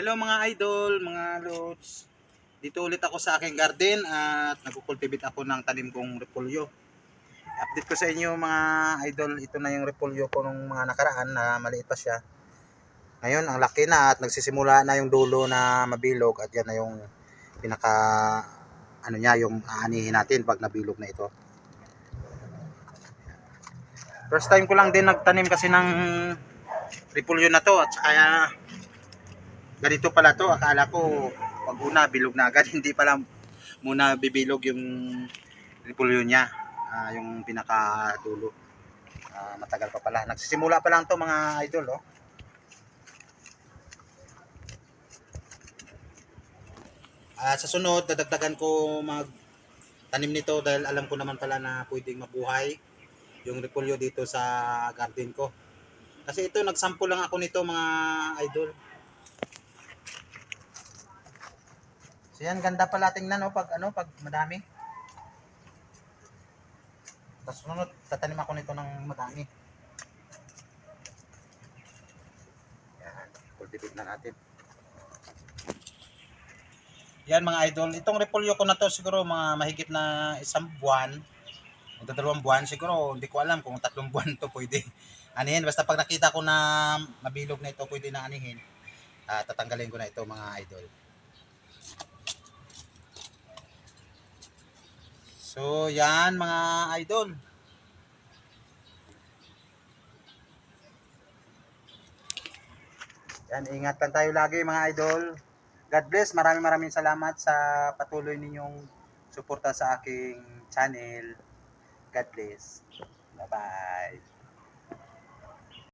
Hello mga idol, mga lods. Dito ulit ako sa aking garden at nagkukultivate ako ng tanim kong repolyo. Update ko sa inyo mga idol, ito na yung repolyo ko nung mga nakaraan na maliit pa siya. Ngayon, ang laki na at nagsisimula na yung dulo na mabilog at yan na yung pinaka ano niya, yung aanihin natin pag nabilog na ito. First time ko lang din nagtanim kasi ng repolyo na to at kaya ganito pala to. Akala ko pag una bilog na agad. Hindi pala muna bibilog yung repolyo niya ah, yung pinaka dulo Ah, matagal pa pala. Nagsisimula pa lang to mga idol oh. Ah, sa sunod dadagdagan ko mag tanim nito dahil alam ko naman pala na pwedeng mabuhay yung repolyo dito sa garden ko. Kasi ito nagsample lang ako nito mga idol So yan, ganda pala tingnan no, pag ano, pag madami. Tapos sunod, tatanim ako nito ng madami. Yan, cultivate na natin. Yan mga idol, itong repolyo ko na to siguro mga mahigit na isang buwan. Ito dalawang buwan siguro, hindi ko alam kung tatlong buwan to pwede anihin. Basta pag nakita ko na mabilog na ito, pwede na anihin. Ah, tatanggalin ko na ito mga idol. So, yan mga idol. Yan, ingat lang tayo lagi mga idol. God bless. Maraming maraming salamat sa patuloy ninyong suporta sa aking channel. God bless. Bye-bye.